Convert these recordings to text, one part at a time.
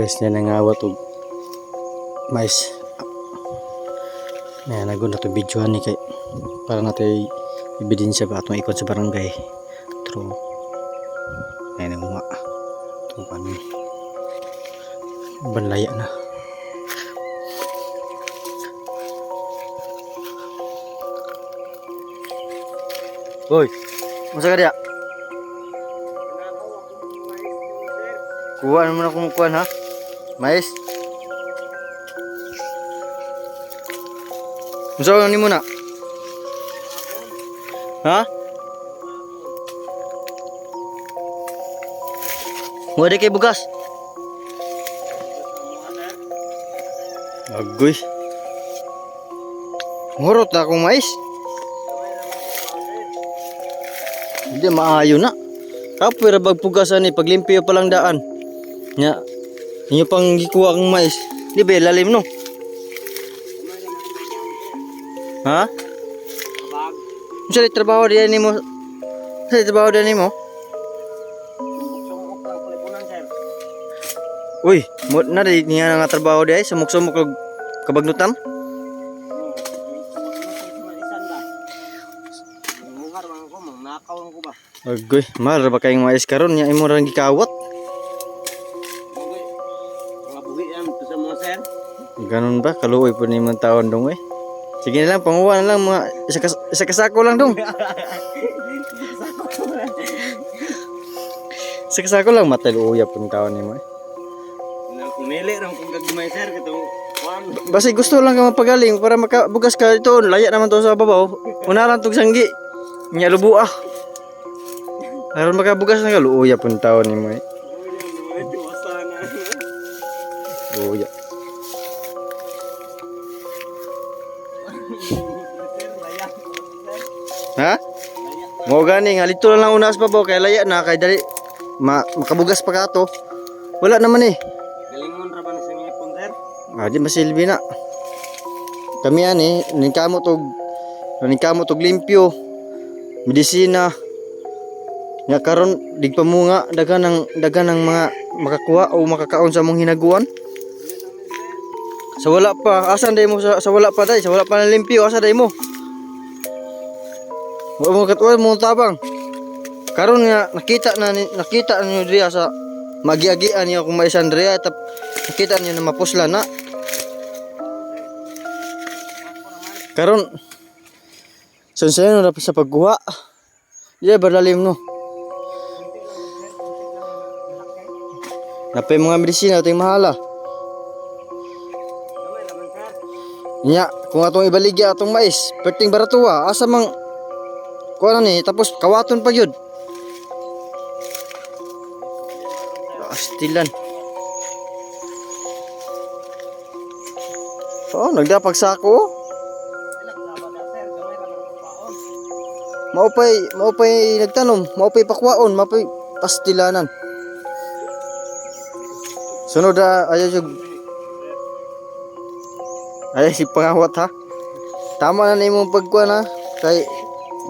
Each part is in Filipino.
guys na nangawat og mais. Na nago na to video ni kay para natin ebidensya ba atong ikot sa barangay. True. Ay nangunga. Ito kami banlaya na. Hoy, masa ka dia? Kuha naman akong kuhan ha? Mais? Ka ni mo na? Ha? Wala kay bugas? Agoy. Ngurot na akong mais. Hindi maayo na. Kapira bagpugasan ni paglimpyo pa lang daan. Nya. Inyo pang gikuha kang mais. Di ba lalim no? Ha? Sa trabaho diyan nimo? Sa trabaho diyan nimo? Uy, mo na di niya nga trabaho diay sumuk-sumuk og kabagnutan. Agoy, ra ba kayong mais karon nya imo ra gikawat? Ganun ba? Kaluoy po mga taon dong eh. Sige na lang, panguha na lang mga isa, kas isa kasako lang dong. isa kasako lang mataluya po ng taon ni mo eh. Kunili ram kung gagmay sir katong. Basi gusto lang ka mapagaling para makabugas ka ito. Laya naman to sa babaw. Una lang tong sanggi. Nya lubu ah. Aron makabugas na ka, luuya po ng taon ni mo eh. Medyo Ha? Mo gani nga lito lang unas pa baw kay laya na kay dali ma makabugas pa ka to. Wala naman eh. Galingon ra ba ni sing ipon sir? Ah, di masilbi na. Kami ani, nikamo tog nikamo tog limpyo. Medisina. Nga karon digpamunga dagan ng dagan ng mga makakuha o makakaon sa mong hinaguan. Sa wala pa, asan day mo sa, sa wala pa day, sa wala pa na limpyo, asa day mo? Wa mo katwa mo tabang. Karon nga nakita na nakita niyo diya sa magiagian niya kung may Andrea tap nakita niyo na mapusla na. Karon Sunsayo na sa pagkuha. Di ba lalim no? Napay mga medisina yung mahala. Nya, kung atong ibaligya atong mais, perting baratuwa, asa mang kuha ni, tapos kawaton pa yun. Astilan. Oh, nagdapag sako. Paon. Maupay, maupay nagtanom, maupay pakwaon, maupay pastilanan. Sunod na, ayaw yung... Ayaw si pangawat ha. Tama na na imong pagkuha na. Kay,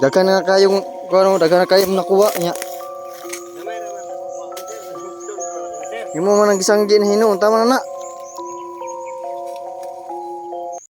dagan na kayong, kuha dagan na kayong nakuha niya. Ra man ang gisang hino, tama na na.